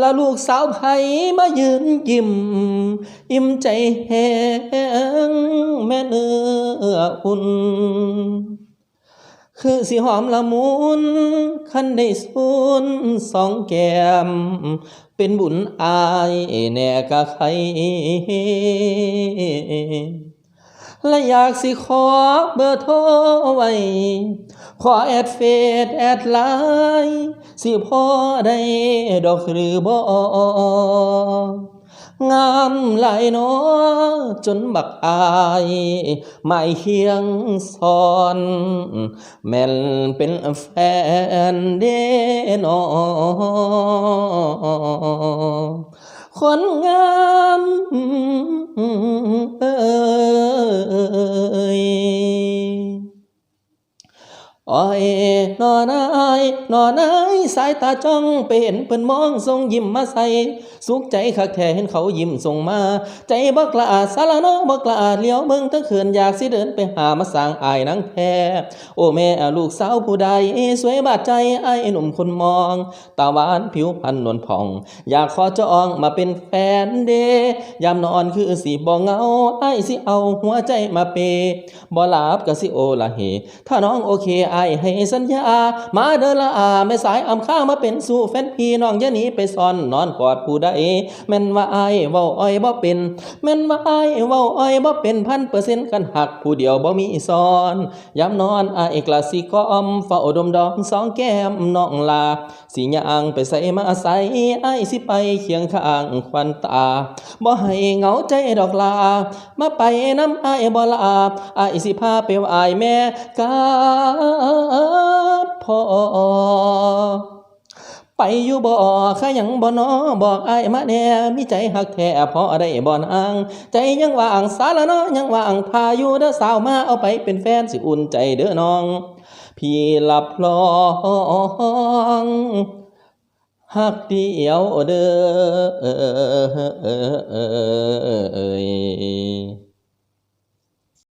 ละลูกสาวไผมายืนยิ้มอิ่มใจแห้งแม่เนื้ออุ่น คือสิหอมละมุนคันได้สูนสองแก้ม เป็นบุญอายแน่กะใคร และอยากสิขอเบอร์โทรไว้ ขอแอดเฟซแอดไลน์สิพอได้ดอกหรือบ่งามหลายหนอจนบักอายไม่เคียงซ้อน แม่นเป็นแฟนเด้นอคนงาม อ้อยนอนายนอนายสายตาจ้องไปเห็นเพิ่นมองทรงยิ้มมาใส่สุขใจคักแท้เห็นเขายิ้มส่งมา ใจบักละอาสารน้องบักละอาเลี้ยวเบิ่งทั้งคืนอยากสิเดินไปหามาสางอายนังแท้โอ้แม่ลูกสาวผู้ใดสวยบาดใจไอ้หนุ่มคนมอง ตาหวานผิวพรรณนวลผ่อง อยากขอจองมาเป็นแฟนเดยามนอนคือสิบ่เงาไอ้ายสิเอาหัวใจมาเปย์บ่หลับก็สิโอละเหถ้าน้องโอเคอ้ายให้สัญญา มาเดินละอาไม่สายอำข้ามาเป็นสู่แฟนพี่น้องย่าหนีไปซ่อนนอนกอดผู้ใดแม่นว่าไอ้ายเว้าอ้อยบ่เป็นแม่นว่าไอ้ายเว้าอ้อยบ่เป็นพันเปอร์เซ็นต์กันหักผู้เดียวบ่มีซ้อนยามนอนอ้ายกลาสิกอมเฝ้าดมดองสองแก้มน้องลาสิย่างไปใส่มาใส่ไอ้ายสิไปเคียงข้างควันตาบ่ให้เหงาใจดอกลา มาไปน้ำไอ้ายบ่ลาไอ้ายสิพาไปไหวายแม่กับพ่อไปอยู่บ่อข้ายังบ่นอบอกไอ้มาแน่มีใจหักแท้พอได้บ่อนางใจยังว่างสาละเนาะยังว่างทาอยู่เด้อสาวมาเอาไปเป็นแฟนสิอุ่นใจเด้อน้อง พี่หลับลองหักเดียวเด้อ